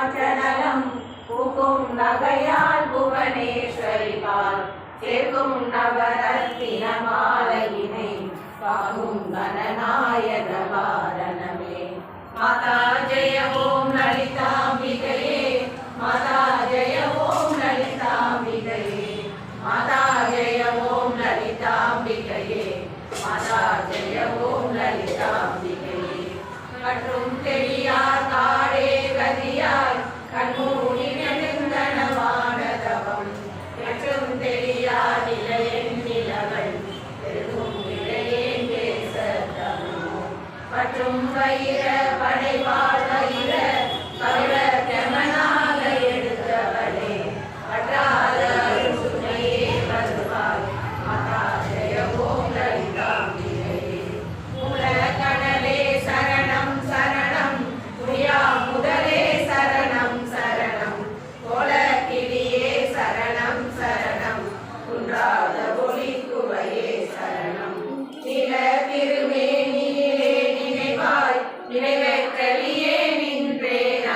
சஞ்சலம் புகும் நகையால் புவனேஸ்வரி பால் சேர்க்கும் நவரத்தின மாலையினை பாகும் கணநாயக பாரணமே. மாதா ஜெய ஓம் லலிதாம்பிகையே மாதா ஜெய ஓம் லலிதாம்பிகையே மாதா ஜெய ஓம் லலிதாம்பிகையே மாதா ஜெய ஓம் லலிதாம்பிகையே. மற்றும் தெரிய Yeah.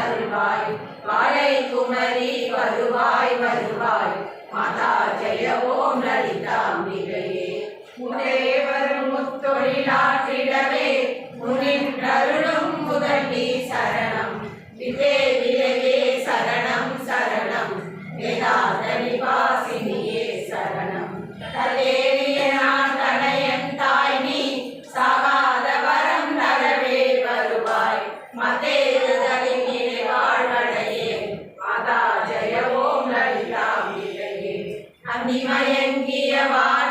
அருள்வாய் வாழை குமரி வருவாய் வருவாய். மாதா ஜெயவோம் லலிதாம்பிகையே உதய வரும் முத்தொழிலாற்றிடவே முனின் அருளும் முதலி சரணம். விதே விலையே அந்நிமயங்கிய வாய்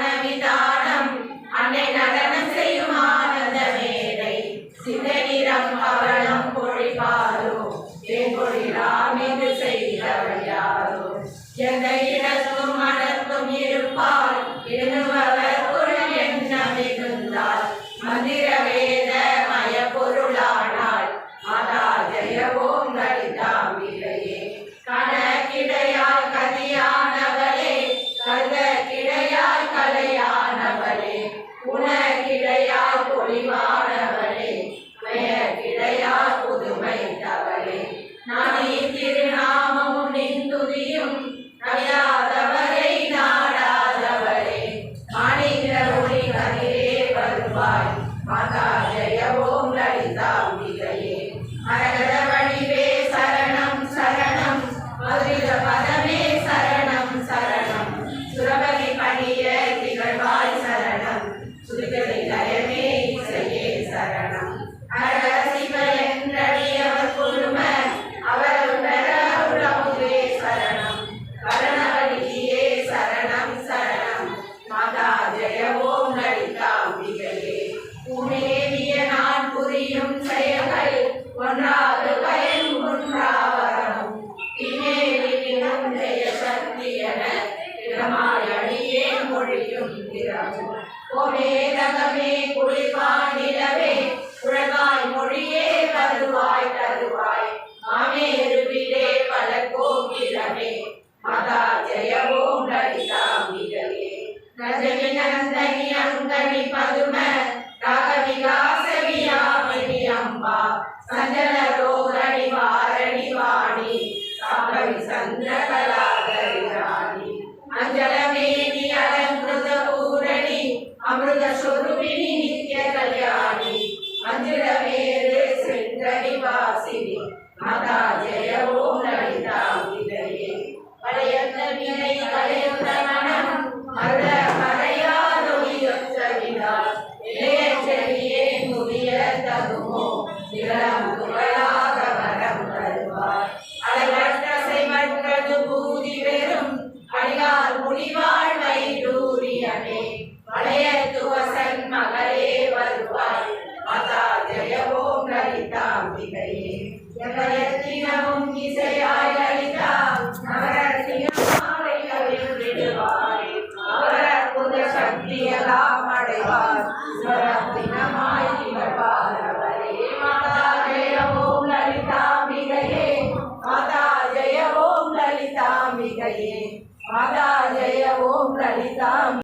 கோமேதகமே குளிர்வாய் நிலவே உழவாய் மொழியே வருவாய் தருவாய் மாமே இருவிலே பல கோகிலமே மதா ஜெயவோ லலிதா மிகவே நஜமி நந்தனி அந்தனி பதும ராகவிகாச வியாமணி அம்பா சஞ்சல மந்திர மேலே சென்ற மதா Ram.